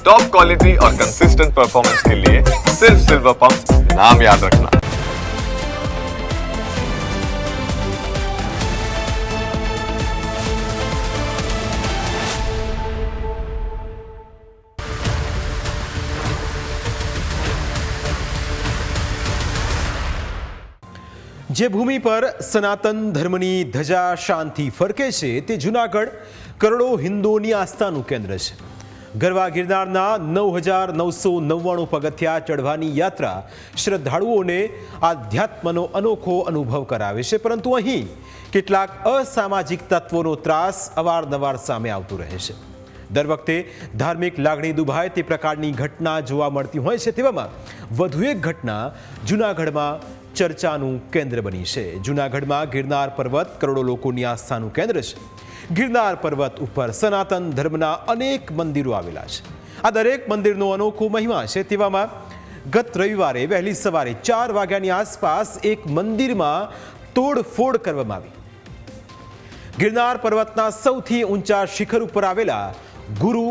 Top quality और consistent performance के लिए सिर्फ सिल्वर पंप नाम याद रखना જે ભૂમિ પર સનાતન ધર્મની ધજા શાંતિ ફરકે છે તે જૂનાગઢ કરોડો હિન્દુઓની આસ્થાનું કેન્દ્ર છે ગરવા ગિરનારના નવ હજાર નવસો નવ્વાણું પગથિયા ચઢવાની યાત્રા શ્રદ્ધાળુઓને આધ્યાત્મનો અનોખો અનુભવ કરાવે છે. પરંતુ અહીં કેટલાક અસામાજિક તત્વોનો ત્રાસ અવારનવાર સામે આવતો રહે છે. દર વખતે ધાર્મિક લાગણી દુભાય તે પ્રકારની ઘટના જોવા મળતી હોય છે તેવામાં વધુ એક ઘટના જૂનાગઢમાં ચર્ચાનું કેન્દ્ર બની છે. જૂનાગઢમાં ગિરનાર પર્વત કરોડો લોકોની આસ્થાનું કેન્દ્ર છે. ગિરનાર પર્વત ઉપર સનાતન ધર્મના અનેક મંદિરો આવેલા છે. આ દરેક મંદિરનો અનોખો મહિમા છે તેવામાં ગત રવિવારે વહેલી સવારે ચાર વાગ્યાની આસપાસ એક મંદિરમાં તોડફોડ કરવામાં આવી. ગિરનાર પર્વતના સૌથી ઊંચા શિખર ઉપર આવેલા ગુરુ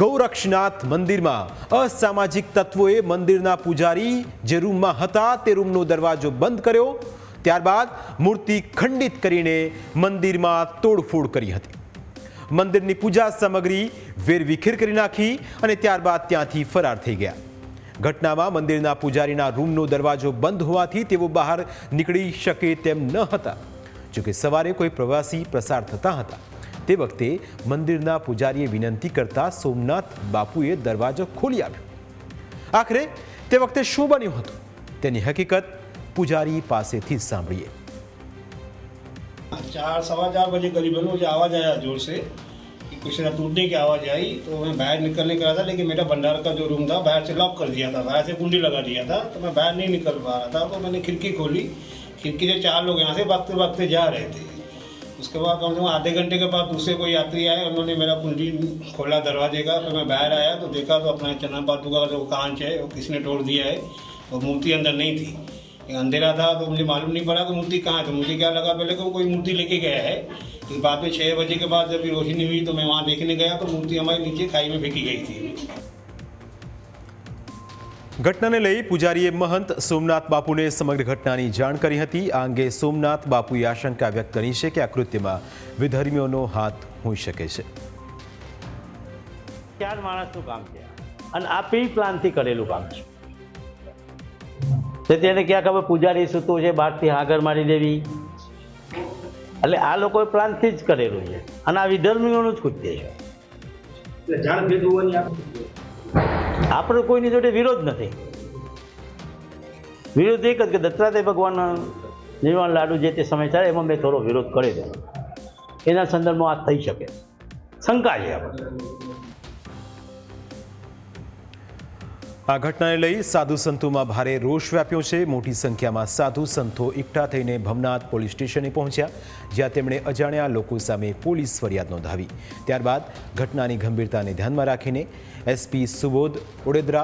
ગૌરક્ષનાથ મંદિરમાં અસામાજિક તત્વોએ મંદિરના પૂજારી જે રૂમમાં હતા તે રૂમનો દરવાજો બંધ કર્યો ત્યારબાદ મૂર્તિ ખંડિત કરીને મંદિરમાં તોડફોડ કરી હતી. મંદિરની પૂજા સામગ્રી વેરવિખેર કરી નાખી અને ત્યારબાદ ત્યાંથી ફરાર થઈ ગયા. ઘટનામાં મંદિરના પૂજારીના રૂમનો દરવાજો બંધ હોવાથી તેઓ બહાર નીકળી શકે તેમ ન હતા. જોકે સવારે કોઈ પ્રવાસી પ્રસાર થતા હતા. તે વખતે મંદિરના પૂજારીએ વિનંતી કરતા સોમનાથ બાપુએ દરવાજો ખોલી આપ્યો. આખરે તે વખતે શું બન્યું હતું? તેની હકીકત પૂજારી પાસેથી જ સાંભળીએ चार सवा चार बजे करीबन मुझे आवाज़ आया जोर से कि कुछ ना टूटने की आवाज़ आई तो मैं बाहर निकलने का था लेकिन मेरा भंडार का जो रूम था बाहर से लॉक कर दिया था बाहर से कुंडी लगा दिया था तो मैं बाहर नहीं निकल पा रहा था तो मैंने खिड़की खोली खिड़की से चार लोग यहाँ से भागते भागते जा रहे थे उसके बाद कम से कम आधे घंटे के बाद दूसरे कोई यात्री आए उन्होंने मेरा कुंडी खोला दरवाजे का तो मैं बाहर आया तो देखा तो अपना चना पातू का जो कांच है वो किसने तोड़ दिया है वो मूर्ति अंदर नहीं थी ये अंधेरा था तो मुझे मालूम नहीं पड़ा कि मूर्ति कहाँ है तो मुझे क्या लगा पहले कि वो कोई मूर्ति लेके गया है फिर बाद में छः बजे के बाद जब रोशनी हुई तो मैं वहाँ देखने गया तो मूर्ति हमारे नीचे खाई में फेंकी गई थी ઘટનાને લઈ પૂજારીએ મહંત સોમનાથ બાપુને સમગ્ર ઘટનાની જાણ કરી હતી આ અંગે સોમનાથ બાપુએ આશંકા વ્યક્ત કરી છે કે આ કૃત્યમાં વિધર્મીઓનો હાથ હોઈ શકે છે ચાર માણસનું કામ છે અને આ પ્રી પ્લાનથી કરેલું કામ છે તેને ક્યાંક ખબર? પૂજારી સૂતું છે બહારથી આગળ મારી દેવી. એટલે આ લોકોએ પ્લાનથી જ કરેલું છે. અને આ વિધર્મીઓનું જ કૃત્ય છે. આપણો કોઈની જોડે વિરોધ નથી. વિરોધ એક જ કે દત્તાત્રેય ભગવાનના નિર્વાણ લાડુ જે તે સમય ચાલે એમાં મેં થોડો વિરોધ કરેલો એના સંદર્ભમાં આ થઈ શકે. શંકા છે આપણે આ ઘટનાને લઈ સાધુ સંતોમાં ભારે રોષ વ્યાપ્યો છે. મોટી સંખ્યામાં સાધુ સંતો એકઠા થઈને ભવનાથ પોલીસ સ્ટેશને પહોંચ્યા, જ્યાં તેમણે અજાણ્યા લોકો સામે પોલીસ ફરિયાદ નોંધાવી. ત્યારબાદ ઘટનાની ગંભીરતાને ધ્યાનમાં રાખીને SP Subodh Odedara,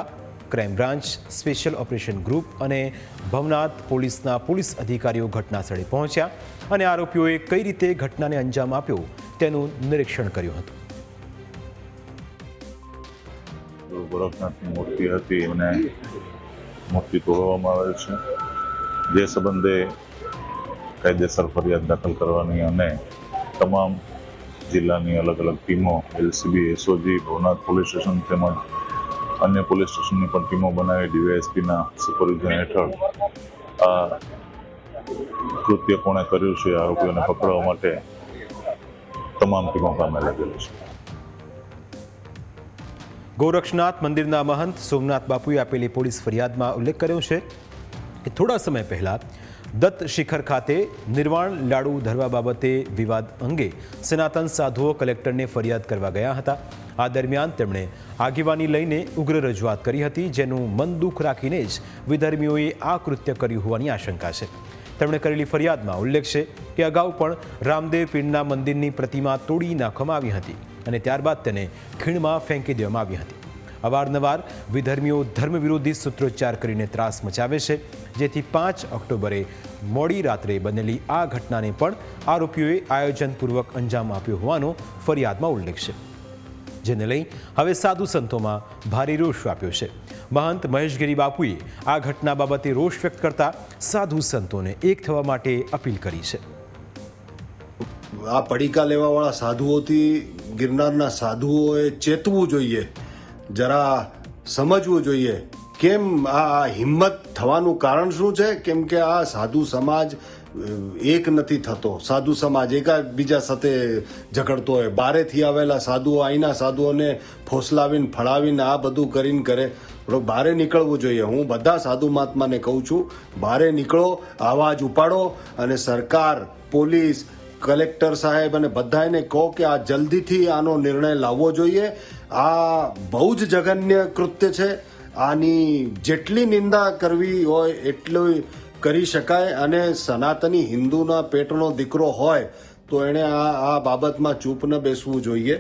crime branch, special operation group અને ભવનાથ પોલીસના પોલીસ અધિકારીઓ ઘટનાસ્થળે પહોંચ્યા અને આરોપીઓએ કઈ રીતે ઘટનાને અંજામ આપ્યો તેનું નિરીક્ષણ કર્યું હતું. ગોરખનાથની મૂર્તિ હતી એમને મૂર્તિ તોડવામાં આવેલ છે. જે સંબંધે કાયદેસર ફરિયાદ દાખલ કરવાની અને તમામ જિલ્લાની અલગ અલગ ટીમો, LCB, SOG, Bhavnath police station તેમજ અન્ય પોલીસ સ્ટેશનની પણ ટીમો બનાવી ડીવાયએસપીના સુપરવિઝન હેઠળ આ કૃત્ય કોણે કર્યું છે આરોપીઓને પકડવા માટે તમામ ટીમો કામે લાગેલી છે. ગોરક્ષનાથ મંદિરના મહંત સોમનાથ બાપુએ આપેલી પોલીસ ફરિયાદમાં ઉલ્લેખ કર્યો છે કે થોડા સમય પહેલા દત્ત શિખર ખાતે નિર્વાણ લાડુ ધરવા બાબતે વિવાદ અંગે સનાતન સાધુઓ કલેક્ટરને ફરિયાદ કરવા ગયા હતા. આ દરમિયાન તેમણે આગેવાની લઈને ઉગ્ર રજૂઆત કરી હતી, જેનું મન દુઃખ રાખીને જ વિધર્મીઓએ આ કૃત્ય કર્યું હોવાની આશંકા છે. તેમણે કરેલી ફરિયાદમાં ઉલ્લેખ છે કે અગાઉ પણ રામદેવ પીરના મંદિરની પ્રતિમા તોડી નાખવામાં આવી હતી. અને ત્યારબાદ તેને ખીણમાં ફેંકી દેવામાં આવી હતી. અવારનવાર વિધર્મીઓ ધર્મ વિરોધી સૂત્રોચ્ચાર કરીને ત્રાસ મચાવે છે, જેથી પાંચ ઓક્ટોબરે મોડી રાત્રે બનેલી આ ઘટનાને પણ આરોપીઓએ આયોજનપૂર્વક અંજામ આપ્યો હોવાનો ફરિયાદમાં ઉલ્લેખ છે. જેને લઈ હવે સાધુ સંતોમાં ભારે રોષ વ્યાપ્યો છે. મહંત મહેશગીરી બાપુએ આ ઘટના બાબતે રોષ વ્યક્ત કરતા સાધુ સંતોને એક થવા માટે અપીલ કરી છે. આ પડીકા લેવાવાળા સાધુઓથી ગિરનારના સાધુઓએ ચેતવું જોઈએ. જરા સમજવું જોઈએ કેમ આ હિંમત થવાનું કારણ શું છે? કેમ કે આ સાધુ સમાજ એક નથી થતો. સાધુ સમાજ એકાબીજા સાથે ઝઘડતો હોય. બારેથી આવેલા સાધુઓ અહીંના સાધુઓને ફોસલાવીને, ફળાવીને આ બધું કરીને કરે. બહારે નીકળવું જોઈએ. હું બધા સાધુ મહાત્માને કહું છું બહારે નીકળો, આવાજ ઉપાડો અને સરકાર, પોલીસ કલેક્ટર સાહેબ અને બધાને કહો કે આ જલ્દીથી આનો નિર્ણય લાવવો જોઈએ. આ બહુ જ જઘન્ય કૃત્ય છે. આની જેટલી નિંદા કરવી હોય એટલું કરી શકાય અને સનાતની હિન્દુના પેટનો દીકરો હોય તો એણે આ આ બાબતમાં ચૂપ ન બેસવું જોઈએ.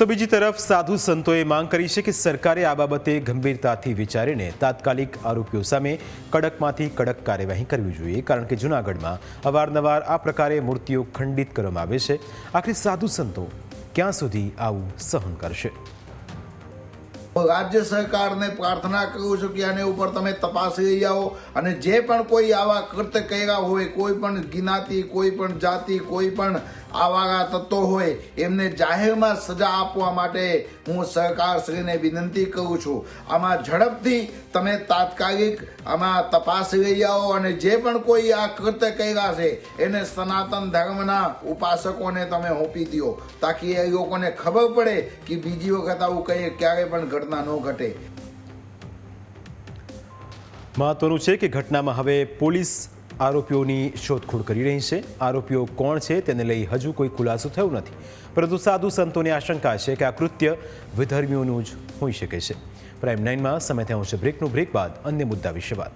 તો બીજી તરફ સાધુ સંતોએ માંગ કરી છે કે સરકારે આ બાબતે ગંભીરતાથી વિચારીને તાત્કાલિક આરોપીઓ સામે કડકમાંથી કડક કાર્યવાહી કરવી જોઈએ, કારણ કે જૂનાગઢમાં અવારનવાર આ પ્રકારે મૂર્તિઓ ખંડિત કરવામાં આવે છે. આખરે સાધુ સંતો ક્યાં સુધી આવું સહન કરશે? રાજ્ય સરકારને પ્રાર્થના કરું છું કે આને ઉપર તમે તપાસ લઈ આવો અને જે પણ કોઈ આવા કૃત્ય કર્યા હોય, કોઈ પણ જ્ઞાતિ, કોઈ પણ જાતિ, કોઈ પણ આવા તત્વો હોય, એમને જાહેરમાં સજા આપવા માટે હું સરકારશ્રીને વિનંતી કરું છું. આમાં ઝડપથી તમે તાત્કાલિક આમાં તપાસ લઈ આવો અને જે પણ કોઈ આ કૃત્ય કર્યા છે, એને સનાતન ધર્મના ઉપાસકોને તમે સોંપી દો તાકી એ લોકોને ખબર પડે કે બીજી વખત આવું કંઈ ક્યારે પણ ઘટના ન ઘટે. મહત્વનું છે કે ઘટનામાં હવે પોલીસ આરોપીઓની શોધખોળ કરી રહી છે. આરોપીઓ કોણ છે તેને લઈ હજુ કોઈ ખુલાસો થયો નથી. પરંતુ સાધુ સંતોની આશંકા છે કે આ કૃત્ય વિધર્મીઓનું જ હોઈ શકે છે. પ્રાઇમ નાઇનમાં સમય થયો છે. બ્રેકનું બ્રેક બાદ અન્ય મુદ્દા વિશે વાત.